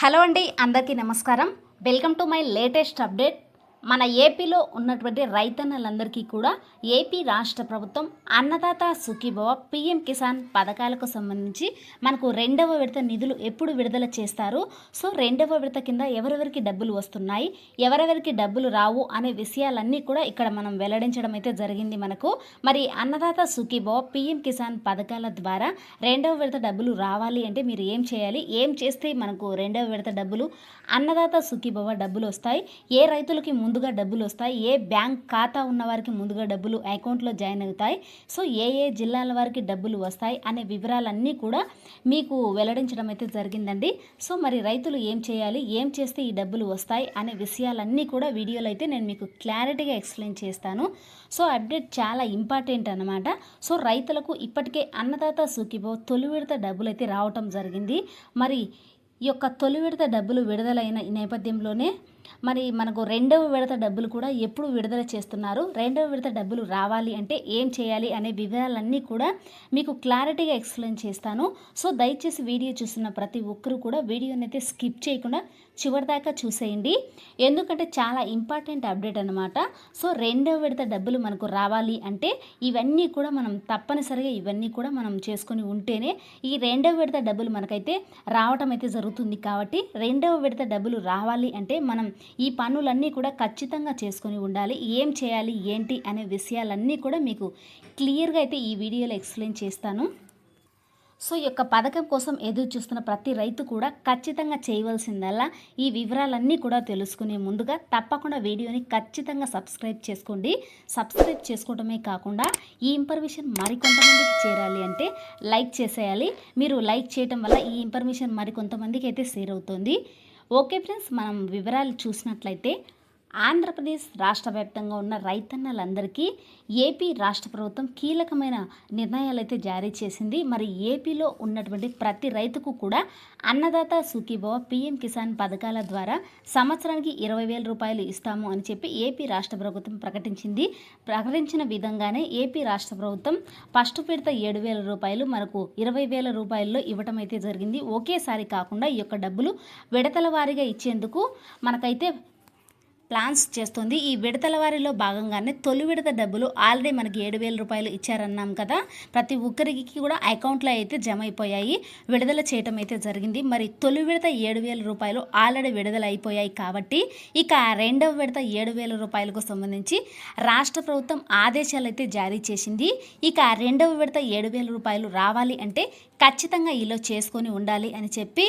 Hello అండి అందరికీ నమస్కారం. Welcome to my latest update. మన ఏపీలో ఉన్నటువంటి రైతన్నలందరికీ కూడా ఏపీ రాష్ట్ర ప్రభుత్వం అన్నదాత సుఖీభవ పిఎం కిసాన్ పథకాలకు సంబంధించి మనకు రెండవ విడత నిధులు ఎప్పుడు విడుదల చేస్తారు? సో రెండవ విడత కింద ఎవరెవరికి డబ్బులు వస్తున్నాయి? ఎవరెవరికి డబ్బులు రావు? అనే విషయాలన్నీ కూడా ఇక్కడ మనం వెల్లడించడం అయితే జరిగింది మనకు. మరి అన్నదాత సుఖీభవ పిఎం కిసాన్ పథకాల ద్వారా రెండవ విడత డబ్బులు రావాలి అంటే మీరు ఏం చేయాలి? ఏం చేస్తే మనకు రెండవ విడత డబ్బులు అన్నదాత సుఖీభవ డబ్బులు వస్తాయి? ఏ రైతులకి ముందుగా డబ్బులు వస్తాయి. ఏ బ్యాంక్ ఖాతా ఉన్న వారికి ముందుగా డబ్బులు అకౌంట్లో జాయిన్ అవుతాయి. సో ఏ ఏ జిల్లాల వారికి డబ్బులు వస్తాయి అనే వివరాలన్నీ కూడా మీకు వెల్లడించడం అయితే జరిగిందండి. సో మరి రైతులు ఏం చేయాలి? ఏం చేస్తే ఈ డబ్బులు వస్తాయి? అనే విషయాలన్నీ కూడా వీడియోలో అయితే నేను మీకు క్లారిటీగా ఎక్స్ప్లెయిన్ చేస్తాను. సో అప్డేట్ చాలా ఇంపార్టెంట్ అనమాట సో రైతులకు ఇప్పటికే అన్నదాత సుఖీభో తొలి విడత డబ్బులు అయితే రావటం జరిగింది. మరి ఈ యొక్క తొలి విడత డబ్బులు విడుదలైన ఈ నేపథ్యంలోనే మరి మనకు రెండవ విడత డబ్బులు కూడా ఎప్పుడు విడుదల చేస్తున్నారు? రెండవ విడత డబ్బులు రావాలి అంటే ఏం చేయాలి అనే వివరాలన్నీ కూడా మీకు క్లారిటీగా ఎక్స్ప్లెయిన్ చేస్తాను. సో దయచేసి వీడియో చూస్తున్న ప్రతి ఒక్కరూ కూడా వీడియోని అయితే స్కిప్ చేయకుండా చివరిదాకా చూసేయండి. ఎందుకంటే చాలా ఇంపార్టెంట్ అప్డేట్ అనమాట సో రెండవ విడత డబ్బులు మనకు రావాలి అంటే ఇవన్నీ కూడా మనం తప్పనిసరిగా ఇవన్నీ కూడా మనం చేసుకొని ఉంటేనే ఈ రెండవ విడత డబ్బులు మనకైతే రావటం అయితే జరుగుతుంది కాబట్టి రెండవ విడత డబ్బులు రావాలి అంటే మనం ఈ పనులన్నీ కూడా ఖచ్చితంగా చేసుకొని ఉండాలి. ఏం చేయాలి ఏంటి అనే విషయాలన్నీ కూడా మీకు క్లియర్గా అయితే ఈ వీడియోలో ఎక్స్ప్లెయిన్ చేస్తాను. సో ఈ యొక్క పథకం కోసం ఎదురు చూస్తున్న ప్రతి రైతు కూడా ఖచ్చితంగా చేయవలసిందల్లా ఈ వివరాలన్నీ కూడా తెలుసుకునే ముందుగా తప్పకుండా వీడియోని ఖచ్చితంగా సబ్స్క్రైబ్ చేసుకోండి. సబ్స్క్రైబ్ చేసుకోవడమే కాకుండా ఈ ఇన్ఫర్మేషన్ మరికొంతమందికి చేరాలి అంటే లైక్ చేసేయాలి. మీరు లైక్ చేయడం వల్ల ఈ ఇన్ఫర్మేషన్ మరికొంతమందికి అయితే షేర్ అవుతుంది. ఓకే ఫ్రెండ్స్ మనం వివరాలు చూసినట్లయితే ఆంధ్రప్రదేశ్ రాష్ట్ర వ్యాప్తంగా ఉన్న రైతన్నలందరికీ ఏపీ రాష్ట్ర ప్రభుత్వం కీలకమైన నిర్ణయాలు అయితే జారీ చేసింది. మరి ఏపీలో ఉన్నటువంటి ప్రతి రైతుకు కూడా అన్నదాత సుఖీభవ పీఎం కిసాన్ పథకాల ద్వారా సంవత్సరానికి ఇరవై వేల రూపాయలు ఇస్తాము అని చెప్పి ఏపీ రాష్ట్ర ప్రభుత్వం ప్రకటించింది. ప్రకటించిన విధంగానే ఏపీ రాష్ట్ర ప్రభుత్వం ఫస్ట్ విడత ఏడు వేల రూపాయలు మనకు ఇరవై వేల రూపాయల్లో ఇవ్వటం అయితే జరిగింది. ఒకేసారి కాకుండా ఈ యొక్క డబ్బులు విడతల వారీగా ఇచ్చేందుకు మనకైతే ప్లాన్స్ చేస్తుంది. ఈ విడతల వారిలో భాగంగానే తొలి విడత డబ్బులు ఆల్రెడీ మనకి ఏడు వేల రూపాయలు ఇచ్చారన్నాం కదా. ప్రతి ఒక్కరికి కూడా అకౌంట్లో అయితే జమ అయిపోయాయి. విడుదల చేయటం అయితే జరిగింది. మరి తొలి విడత ఏడు వేల రూపాయలు ఆల్రెడీ విడుదల అయిపోయాయి కాబట్టి ఇక రెండవ విడత ఏడు వేల రూపాయలకు సంబంధించి రాష్ట్ర ప్రభుత్వం ఆదేశాలు అయితే జారీ చేసింది. ఇక రెండవ విడత ఏడు వేల రూపాయలు రావాలి అంటే ఖచ్చితంగా ఈలో చేసుకొని ఉండాలి అని చెప్పి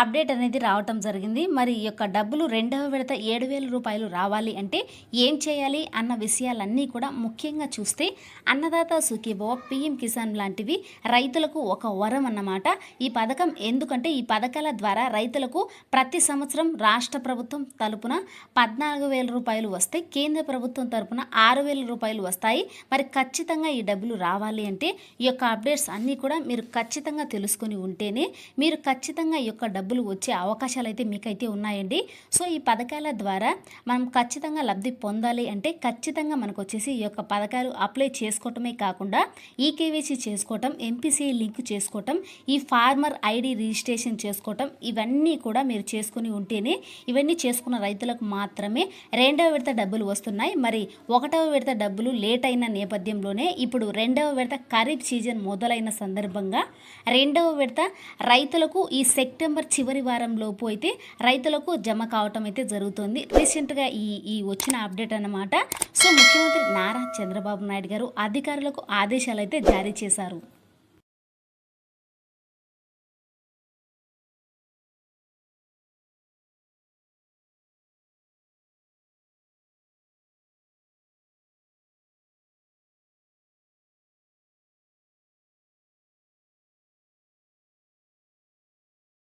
అప్డేట్ అనేది రావటం జరిగింది. మరి ఈ యొక్క డబ్బులు రెండవ విడత ఏడు వేల రూపాయలు రావాలి అంటే ఏం చేయాలి అన్న విషయాలన్నీ కూడా ముఖ్యంగా చూస్తే అన్నదాత సుఖీభవ పిఎం కిసాన్ లాంటివి రైతులకు ఒక వరం అన్నమాట. ఈ పథకం ఎందుకంటే ఈ పథకాల ద్వారా రైతులకు ప్రతి సంవత్సరం రాష్ట్ర ప్రభుత్వం తరపున పద్నాలుగు వేల రూపాయలు వస్తాయి కేంద్ర ప్రభుత్వం తరపున ఆరు వేల రూపాయలు వస్తాయి. మరి ఖచ్చితంగా ఈ డబ్బులు రావాలి అంటే ఈ యొక్క అప్డేట్స్ అన్నీ కూడా మీరు ఖచ్చితంగా తెలుసుకొని ఉంటేనే మీరు ఖచ్చితంగా ఈ యొక్క డబ్బులు వచ్చే అవకాశాలు అయితే మీకైతే ఉన్నాయండి. సో ఈ పథకాల ద్వారా మనం ఖచ్చితంగా లబ్ధి పొందాలి అంటే ఖచ్చితంగా మనకు వచ్చేసి ఈ యొక్క పథకాలు అప్లై చేసుకోవటమే కాకుండా ఈకేవైసీ చేసుకోవటం ఎంపీసీ లింక్ చేసుకోవటం ఈ ఫార్మర్ ఐడి రిజిస్ట్రేషన్ చేసుకోవటం ఇవన్నీ కూడా మీరు చేసుకుని ఉంటేనే ఇవన్నీ చేసుకున్న రైతులకు మాత్రమే రెండవ విడత డబ్బులు వస్తున్నాయి. మరి ఒకటవ విడత డబ్బులు లేట్ అయిన నేపథ్యంలోనే ఇప్పుడు రెండవ విడత ఖరీఫ్ సీజన్ మొదలైన సందర్భంగా రెండవ విడత రైతులకు ఈ సెప్టెంబర్ చివరి వారంలోపు అయితే రైతులకు జమ కావటం అయితే జరుగుతుంది. రీసెంట్గా ఈ ఈ వచ్చిన అప్డేట్ అన్నమాట. సో ముఖ్యమంత్రి నారా చంద్రబాబు నాయుడు గారు అధికారులకు ఆదేశాలు అయితే జారీ చేశారు.